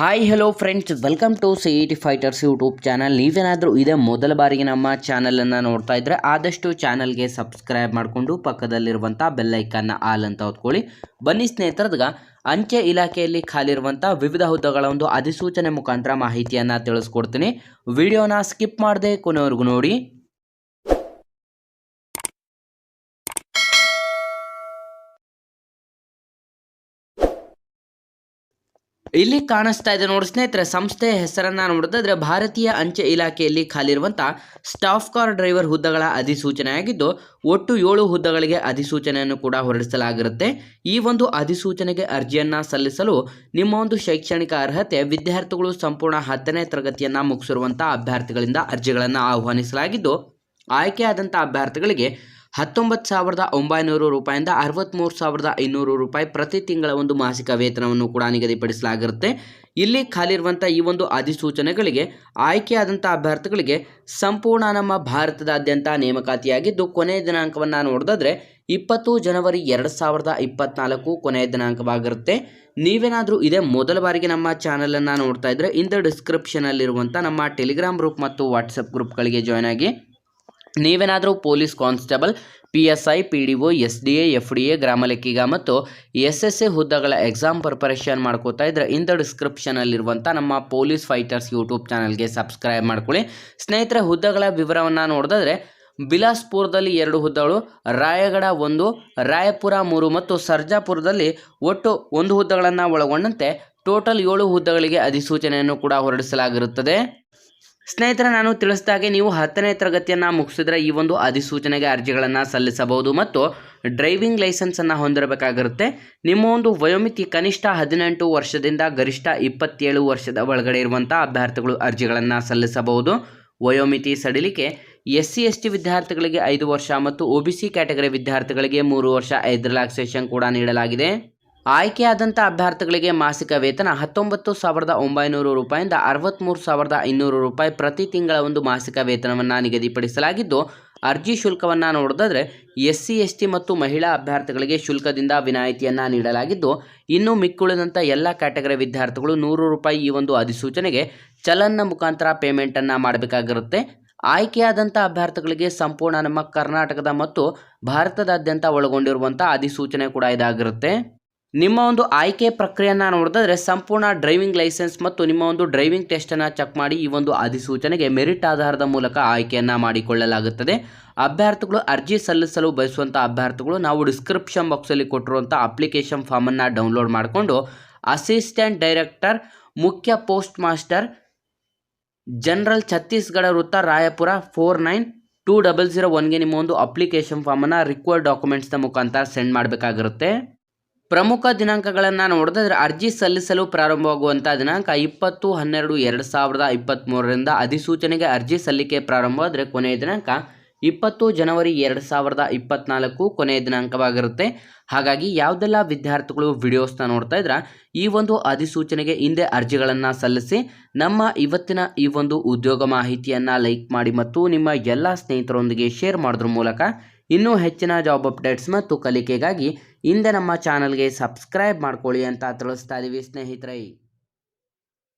Hi hello friends welcome to C E T fighters YouTube channel ನೀವೇನಾದರೂ ಇದೇ ಮೊದಲ ಬಾರಿಗೆ ನಮ್ಮ ಚಾನಲನ್ನು ನೋಡ್ತಾ ಇದ್ದರೆ ಆದಷ್ಟು ಚಾನಲ್ಗೆ ಸಬ್ಸ್ಕ್ರೈಬ್ ಮಾಡಿಕೊಂಡು ಪಕ್ಕದಲ್ಲಿರುವಂಥ ಬೆಲ್ಲೈಕನ್ನ ಆಲ್ ಅಂತ ಹೊತ್ಕೊಳ್ಳಿ. ಬನ್ನಿ ಸ್ನೇಹಿತರದ್ಗ ಅಂಚೆ ಇಲಾಖೆಯಲ್ಲಿ ಖಾಲಿರುವಂಥ ವಿವಿಧ ಹುದ್ದೆಗಳ ಒಂದು ಅಧಿಸೂಚನೆ ಮುಖಾಂತರ ಮಾಹಿತಿಯನ್ನು ತಿಳಿಸ್ಕೊಡ್ತೀನಿ. ವಿಡಿಯೋನ ಸ್ಕಿಪ್ ಮಾಡದೆ ಕೊನೆವರೆಗೂ ನೋಡಿ. ಇಲ್ಲಿ ಕಾಣಿಸ್ತಾ ಇದೆ ನೋಡಿ ಸ್ನೇಹಿತರೆ ಸಂಸ್ಥೆಯ ಹೆಸರನ್ನ ನೋಡಿದ್ರೆ ಭಾರತೀಯ ಅಂಚೆ ಇಲಾಖೆಯಲ್ಲಿ ಖಾಲಿರುವಂಥ ಸ್ಟಾಫ್ ಕಾರ್ ಡ್ರೈವರ್ ಹುದ್ದೆಗಳ ಅಧಿಸೂಚನೆ ಆಗಿದ್ದು ಒಟ್ಟು ಏಳು ಹುದ್ದೆಗಳಿಗೆ ಅಧಿಸೂಚನೆಯನ್ನು ಕೂಡ ಹೊರಡಿಸಲಾಗಿರುತ್ತೆ. ಈ ಒಂದು ಅಧಿಸೂಚನೆಗೆ ಅರ್ಜಿಯನ್ನ ಸಲ್ಲಿಸಲು ನಿಮ್ಮ ಒಂದು ಶೈಕ್ಷಣಿಕ ಅರ್ಹತೆ, ವಿದ್ಯಾರ್ಥಿಗಳು ಸಂಪೂರ್ಣ ಹತ್ತನೇ ತರಗತಿಯನ್ನ ಮುಗಿಸಿರುವಂತಹ ಅಭ್ಯರ್ಥಿಗಳಿಂದ ಅರ್ಜಿಗಳನ್ನು ಆಹ್ವಾನಿಸಲಾಗಿದ್ದು ಆಯ್ಕೆಯಾದಂಥ ಅಭ್ಯರ್ಥಿಗಳಿಗೆ ಹತ್ತೊಂಬತ್ತು ಸಾವಿರದ ಒಂಬೈನೂರು ರೂಪಾಯಿಂದ ಅರವತ್ತ್ಮೂರು ಸಾವಿರದ ಐನೂರು ರೂಪಾಯಿ ಪ್ರತಿ ತಿಂಗಳ ಒಂದು ಮಾಸಿಕ ವೇತನವನ್ನು ಕೂಡ ನಿಗದಿಪಡಿಸಲಾಗಿರುತ್ತೆ. ಇಲ್ಲಿ ಖಾಲಿರುವಂಥ ಈ ಒಂದು ಅಧಿಸೂಚನೆಗಳಿಗೆ ಆಯ್ಕೆಯಾದಂಥ ಅಭ್ಯರ್ಥಿಗಳಿಗೆ ಸಂಪೂರ್ಣ ನಮ್ಮ ಭಾರತದಾದ್ಯಂತ ನೇಮಕಾತಿಯಾಗಿದ್ದು, ಕೊನೆಯ ದಿನಾಂಕವನ್ನು ನೋಡಿದ್ರೆ ಇಪ್ಪತ್ತು ಜನವರಿ ಎರಡು ಸಾವಿರದ ಇಪ್ಪತ್ನಾಲ್ಕು ಕೊನೆಯ ದಿನಾಂಕವಾಗಿರುತ್ತೆ. ನೀವೇನಾದರೂ ಇದೇ ಮೊದಲ ಬಾರಿಗೆ ನಮ್ಮ ಚಾನಲನ್ನು ನೋಡ್ತಾ ಇದ್ದರೆ ಇಂದ ಡಿಸ್ಕ್ರಿಪ್ಷನಲ್ಲಿರುವಂಥ ನಮ್ಮ ಟೆಲಿಗ್ರಾಮ್ ಗ್ರೂಪ್ ಮತ್ತು ವಾಟ್ಸಪ್ ಗ್ರೂಪ್ಗಳಿಗೆ ಜಾಯ್ನ್ ಆಗಿ ನೀವೇನಾದರೂ police constable, P S I, P D O, S D A, F D A, ಗ್ರಾಮ ಲೆಕ್ಕಿಗ ಮತ್ತು ಎಸ್ ಎಸ್ ಎ ಹುದ್ದೆಗಳ ಎಕ್ಸಾಮ್ ಪ್ರಿಪರೇಷನ್ ಮಾಡ್ಕೋತಾ ಇದ್ದರೆ ಇಂಥ ಡಿಸ್ಕ್ರಿಪ್ಷನಲ್ಲಿರುವಂಥ ನಮ್ಮ ಪೊಲೀಸ್ ಫೈಟರ್ಸ್ ಯೂಟ್ಯೂಬ್ ಚಾನಲ್ಗೆ ಸಬ್ಸ್ಕ್ರೈಬ್ ಮಾಡ್ಕೊಳ್ಳಿ. ಸ್ನೇಹಿತರೆ, ಹುದ್ದೆಗಳ ವಿವರವನ್ನು ನೋಡಿದ್ರೆ ಬಿಲಾಸ್ಪುರದಲ್ಲಿ ಎರಡು ಹುದ್ದೆಗಳು, ರಾಯಗಡ ಒಂದು, ರಾಯಪುರ ಮೂರು ಮತ್ತು ಸರ್ಜಾಪುರದಲ್ಲಿ ಒಟ್ಟು ಒಂದು ಹುದ್ದೆಗಳನ್ನು ಒಳಗೊಂಡಂತೆ ಟೋಟಲ್ ಏಳು ಹುದ್ದೆಗಳಿಗೆ ಅಧಿಸೂಚನೆಯನ್ನು ಕೂಡ ಹೊರಡಿಸಲಾಗಿರುತ್ತದೆ. ಸ್ನೇಹಿತರೆ, ನಾನು ತಿಳಿಸಿದಾಗೆ ನೀವು ಹತ್ತನೇ ತರಗತಿಯನ್ನು ಮುಗಿಸಿದ್ರೆ ಈ ಒಂದು ಅಧಿಸೂಚನೆಗೆ ಅರ್ಜಿಗಳನ್ನು ಸಲ್ಲಿಸಬಹುದು ಮತ್ತು ಡ್ರೈವಿಂಗ್ ಲೈಸೆನ್ಸನ್ನು ಹೊಂದಿರಬೇಕಾಗಿರುತ್ತೆ. ನಿಮ್ಮ ಒಂದು ವಯೋಮಿತಿ ಕನಿಷ್ಠ ಹದಿನೆಂಟು ವರ್ಷದಿಂದ ಗರಿಷ್ಠ ಇಪ್ಪತ್ತೇಳು ವರ್ಷದ ಒಳಗಡೆ ಇರುವಂಥ ಅಭ್ಯರ್ಥಿಗಳು ಅರ್ಜಿಗಳನ್ನು ಸಲ್ಲಿಸಬಹುದು. ವಯೋಮಿತಿ ಸಡಿಲಿಕೆ ಎಸ್ ಸಿ ಎಸ್ ಟಿ ವಿದ್ಯಾರ್ಥಿಗಳಿಗೆ ಐದು ವರ್ಷ ಮತ್ತು ಒ ಬಿ ಸಿ ಕ್ಯಾಟಗರಿ ವಿದ್ಯಾರ್ಥಿಗಳಿಗೆ ಮೂರು ವರ್ಷ ಐದು ರಿಲ್ಯಾಕ್ಸೇಷನ್ ಕೂಡ ನೀಡಲಾಗಿದೆ. ಆಯ್ಕೆಯಾದಂಥ ಅಭ್ಯರ್ಥಿಗಳಿಗೆ ಮಾಸಿಕ ವೇತನ ಹತ್ತೊಂಬತ್ತು ಸಾವಿರದ ಒಂಬೈನೂರು ರೂಪಾಯಿಂದ ಅರವತ್ತ್ಮೂರು ಸಾವಿರದ ಐನೂರು ರೂಪಾಯಿ ಪ್ರತಿ ತಿಂಗಳ ಒಂದು ಮಾಸಿಕ ವೇತನವನ್ನು ನಿಗದಿಪಡಿಸಲಾಗಿದ್ದು, ಅರ್ಜಿ ಶುಲ್ಕವನ್ನು ನೋಡೋದಾದರೆ ಎಸ್ ಸಿ ಎಸ್ ಟಿ ಮತ್ತು ಮಹಿಳಾ ಅಭ್ಯರ್ಥಿಗಳಿಗೆ ಶುಲ್ಕದಿಂದ ವಿನಾಯಿತಿಯನ್ನು ನೀಡಲಾಗಿದ್ದು, ಇನ್ನು ಮಿಕ್ಕುಳಿದಂಥ ಎಲ್ಲ ಕ್ಯಾಟಗರಿ ವಿದ್ಯಾರ್ಥಿಗಳು ನೂರು ರೂಪಾಯಿ ಈ ಒಂದು ಅಧಿಸೂಚನೆಗೆ ಚಲನ್ನ ಮುಖಾಂತರ ಪೇಮೆಂಟನ್ನು ಮಾಡಬೇಕಾಗಿರುತ್ತೆ. ಆಯ್ಕೆಯಾದಂಥ ಅಭ್ಯರ್ಥಿಗಳಿಗೆ ಸಂಪೂರ್ಣ ನಮ್ಮ ಕರ್ನಾಟಕದ ಮತ್ತು ಭಾರತದಾದ್ಯಂತ ಒಳಗೊಂಡಿರುವಂಥ ಅಧಿಸೂಚನೆ ಕೂಡ ಇದಾಗಿರುತ್ತೆ. ನಿಮ್ಮ ಒಂದು ಆಯ್ಕೆ ಪ್ರಕ್ರಿಯೆಯನ್ನು ನೋಡಿದ್ರೆ ಸಂಪೂರ್ಣ ಡ್ರೈವಿಂಗ್ ಲೈಸೆನ್ಸ್ ಮತ್ತು ನಿಮ್ಮ ಒಂದು ಡ್ರೈವಿಂಗ್ ಟೆಸ್ಟನ್ನು ಚೆಕ್ ಮಾಡಿ ಈ ಒಂದು ಅಧಿಸೂಚನೆಗೆ ಮೆರಿಟ್ ಆಧಾರದ ಮೂಲಕ ಆಯ್ಕೆಯನ್ನು ಮಾಡಿಕೊಳ್ಳಲಾಗುತ್ತದೆ. ಅಭ್ಯರ್ಥಿಗಳು ಅರ್ಜಿ ಸಲ್ಲಿಸಲು ಬಯಸುವಂಥ ಅಭ್ಯರ್ಥಿಗಳು ನಾವು ಡಿಸ್ಕ್ರಿಪ್ಷನ್ ಬಾಕ್ಸಲ್ಲಿ ಕೊಟ್ಟಿರುವಂಥ ಅಪ್ಲಿಕೇಶನ್ ಫಾರ್ಮನ್ನು ಡೌನ್ಲೋಡ್ ಮಾಡಿಕೊಂಡು ಅಸಿಸ್ಟೆಂಟ್ ಡೈರೆಕ್ಟರ್, ಮುಖ್ಯ ಪೋಸ್ಟ್ ಮಾಸ್ಟರ್, ಜನರಲ್ ಛತ್ತೀಸ್ಗಢ ವೃತ್ತ Raipur four nine two double zero ಒನ್ಗೆ ನಿಮ್ಮ ಒಂದು ಅಪ್ಲಿಕೇಶನ್ ಫಾರ್ಮನ್ನು ರಿಕ್ವೈರ್ಡ್ ಡಾಕ್ಯುಮೆಂಟ್ಸ್ನ ಮುಖಾಂತರ ಸೆಂಡ್ ಮಾಡಬೇಕಾಗಿರುತ್ತೆ. ಪ್ರಮುಖ ದಿನಾಂಕಗಳನ್ನು ನೋಡಿದ್ರೆ ಅರ್ಜಿ ಸಲ್ಲಿಸಲು ಪ್ರಾರಂಭವಾಗುವಂಥ ದಿನಾಂಕ ಇಪ್ಪತ್ತು, ಹನ್ನೆರಡು, ಎರಡು ಸಾವಿರದ ಇಪ್ಪತ್ತ್ಮೂರರಿಂದ ಅಧಿಸೂಚನೆಗೆ ಅರ್ಜಿ ಸಲ್ಲಿಕೆ ಪ್ರಾರಂಭವಾದರೆ ಕೊನೆಯ ದಿನಾಂಕ ಇಪ್ಪತ್ತು ಜನವರಿ ಎರಡು ಸಾವಿರದ ಇಪ್ಪತ್ತ್ನಾಲ್ಕು ಕೊನೆಯ ದಿನಾಂಕವಾಗಿರುತ್ತೆ. ಹಾಗಾಗಿ ಯಾವುದೆಲ್ಲ ವಿದ್ಯಾರ್ಥಿಗಳು ವಿಡಿಯೋಸ್ನ ನೋಡ್ತಾ ಇದ್ರೆ, ಈ ಒಂದು ಅಧಿಸೂಚನೆಗೆ ಹಿಂದೆ ಅರ್ಜಿಗಳನ್ನು ಸಲ್ಲಿಸಿ ನಮ್ಮ ಇವತ್ತಿನ ಈ ಒಂದು ಉದ್ಯೋಗ ಮಾಹಿತಿಯನ್ನು ಲೈಕ್ ಮಾಡಿ ಮತ್ತು ನಿಮ್ಮ ಎಲ್ಲ ಸ್ನೇಹಿತರೊಂದಿಗೆ ಶೇರ್ ಮಾಡೋದ್ರ ಮೂಲಕ ಇನ್ನೂ ಹೆಚ್ಚಿನ ಜಾಬ್ ಅಪ್ಡೇಟ್ಸ್ ಮತ್ತು ಕಲಿಕೆಗಾಗಿ ಹಿಂದೆ ನಮ್ಮ ಚಾನಲ್ಗೆ ಸಬ್ಸ್ಕ್ರೈಬ್ ಮಾಡ್ಕೊಳ್ಳಿ ಅಂತ ತಿಳಿಸ್ತಾ ಇದ್ದೀವಿ ಸ್ನೇಹಿತರೆ.